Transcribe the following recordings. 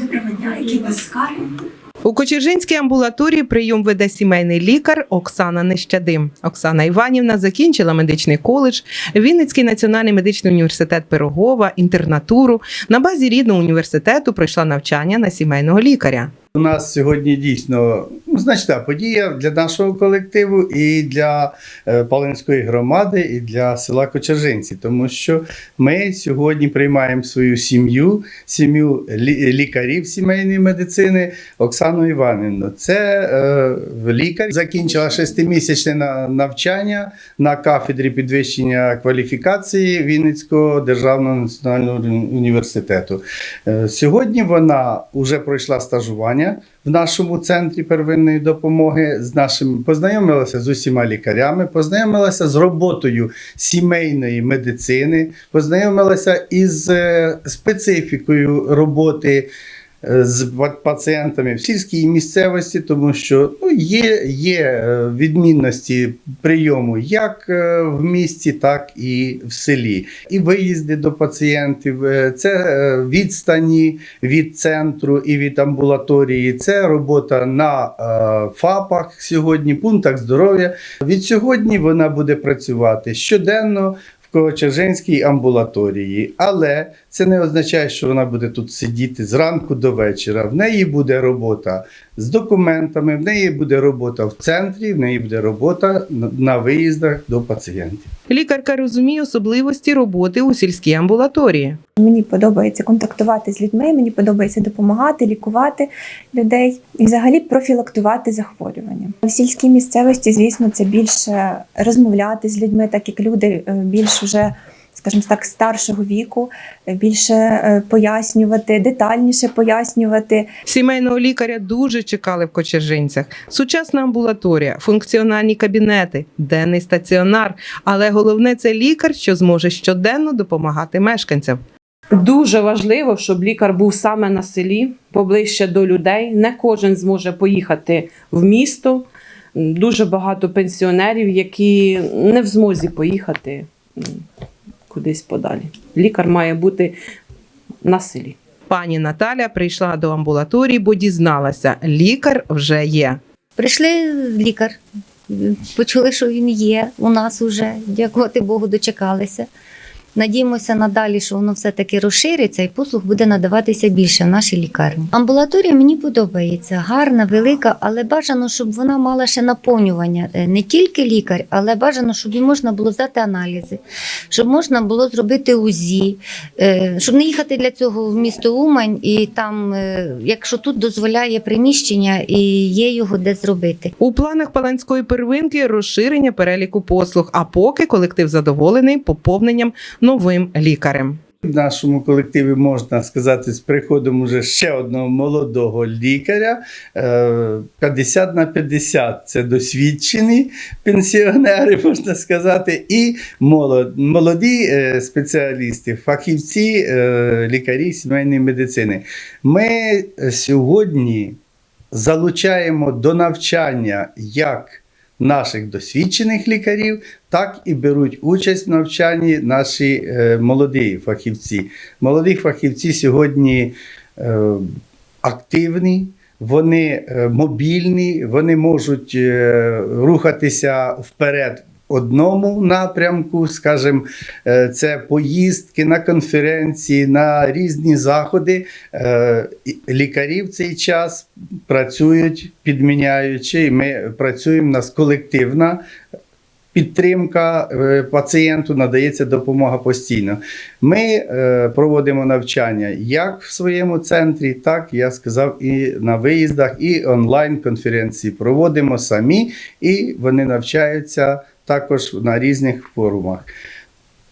Доброго дня, які у вас скарги? У Кочержинській амбулаторії прийом веде сімейний лікар Оксана Нещадим. Оксана Іванівна закінчила медичний коледж, Вінницький національний медичний університет Пирогова, інтернатуру. На базі рідного університету пройшла навчання на сімейного лікаря. У нас сьогодні дійсно значна подія для нашого колективу і для е, Палинської громади, і для села Кочержинці, тому що ми сьогодні приймаємо свою сім'ю, сім'ю лікарів сімейної медицини Оксану Іванівну. Це е, лікар, закінчила шестимісячне на- навчання на кафедрі підвищення кваліфікації Вінницького державного національного університету. Е, Сьогодні вона вже пройшла стажування в нашому центрі первинної допомоги. З нашим познайомилася з усіма лікарями, познайомилася з роботою сімейної медицини, познайомилася із е, специфікою роботи. З пацієнтами в сільській місцевості, тому що ну, є, є е, відмінності прийому як е, в місті, так і в селі. І виїзди до пацієнтів, е, це відстані від центру і від амбулаторії. Це робота на ФАПах сьогодні, пунктах здоров'я. Від сьогодні вона буде працювати щоденно. В Ковачержинській амбулаторії, але це не означає, що вона буде тут сидіти зранку до вечора. В неї буде робота з документами, в неї буде робота в центрі, в неї буде робота на виїздах до пацієнтів. Лікарка розуміє особливості роботи у сільській амбулаторії. Мені подобається контактувати з людьми, мені подобається допомагати, лікувати людей і взагалі профілактувати захворювання. В сільській місцевості, звісно, це більше розмовляти з людьми, так як люди е, більш уже. Скажімо так, старшого віку більше е, пояснювати, детальніше пояснювати, Сімейного лікаря дуже чекали в Кочержинцях. Сучасна амбулаторія, функціональні кабінети, денний стаціонар. Але головне це лікар, що зможе щоденно допомагати мешканцям. Дуже важливо, щоб лікар був саме на селі, поближче до людей. Не кожен зможе поїхати в місто. Дуже багато пенсіонерів, які не в змозі поїхати кудись подалі. Лікар має бути на селі. Пані Наталя прийшла до амбулаторії, бо дізналася, лікар вже є. Прийшли лікар, почули, що він є у нас уже. Дякувати Богу, дочекалися. Надіємося надалі, що воно все-таки розшириться і послуг буде надаватися більше в нашій лікарні. Амбулаторія мені подобається, гарна, велика, але бажано, щоб вона мала ще наповнювання. Е, Не тільки лікар, але бажано, щоб їй можна було здати аналізи, щоб можна було зробити УЗІ, е, щоб не їхати для цього в місто Умань, і там, е, якщо тут дозволяє приміщення і є його де зробити. У планах Паланської первинки розширення переліку послуг, а поки колектив задоволений поповненням новим лікарем. В нашому колективі можна сказати, з приходом уже ще одного молодого лікаря. е, 50 на 50 це досвідчені пенсіонери, можна сказати, і молоді е, спеціалісти, фахівці, е, лікарі сімейної медицини. Ми е, сьогодні залучаємо до навчання як наших досвідчених лікарів, так і беруть участь в навчанні наші е, молоді фахівці. Молоді фахівці сьогодні е, активні. Вони е, мобільні, вони можуть рухатися вперед одному напрямку, скажімо, е, це поїздки на конференції, на різні заходи. Е, Лікарі в цей час працюють підміняючи, і ми працюємо нас колективна підтримка е, пацієнту, надається допомога постійно. Ми проводимо навчання як в своєму центрі, так я сказав, і на виїздах, і онлайн-конференції проводимо самі, і вони навчаються також на різних форумах.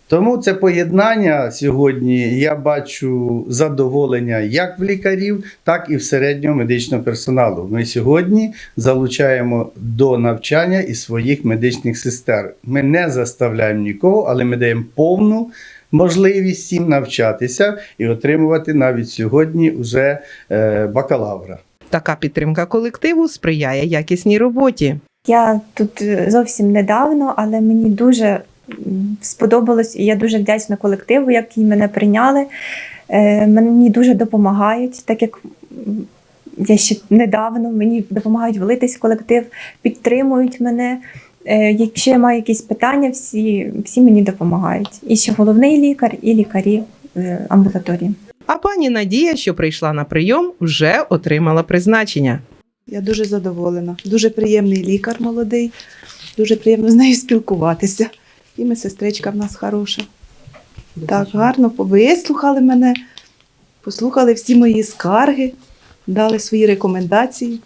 Тому це поєднання сьогодні я бачу задоволення як в лікарів, так і в середнього медичного персоналу. Ми сьогодні залучаємо до навчання і своїх медичних сестер. Ми не заставляємо нікого, але ми даємо повну можливість їм навчатися і отримувати навіть сьогодні вже е, бакалавра. Така підтримка колективу сприяє якісній роботі. Я тут е, зовсім недавно, але мені дуже сподобалось, і я дуже вдячна колективу, які мене прийняли. Е, Мені дуже допомагають, так як я ще недавно мені допомагають влитись в колектив, підтримують мене. Е, Якщо я маю якісь питання, всі, всі мені допомагають. І ще головний лікар, і лікарі амбулаторії. А пані Надія, що прийшла на прийом, вже отримала призначення. Я дуже задоволена. Дуже приємний лікар молодий, дуже приємно з нею спілкуватися. І медсестричка в нас хороша. Так, гарно вислухали мене, послухали всі мої скарги, дали свої рекомендації.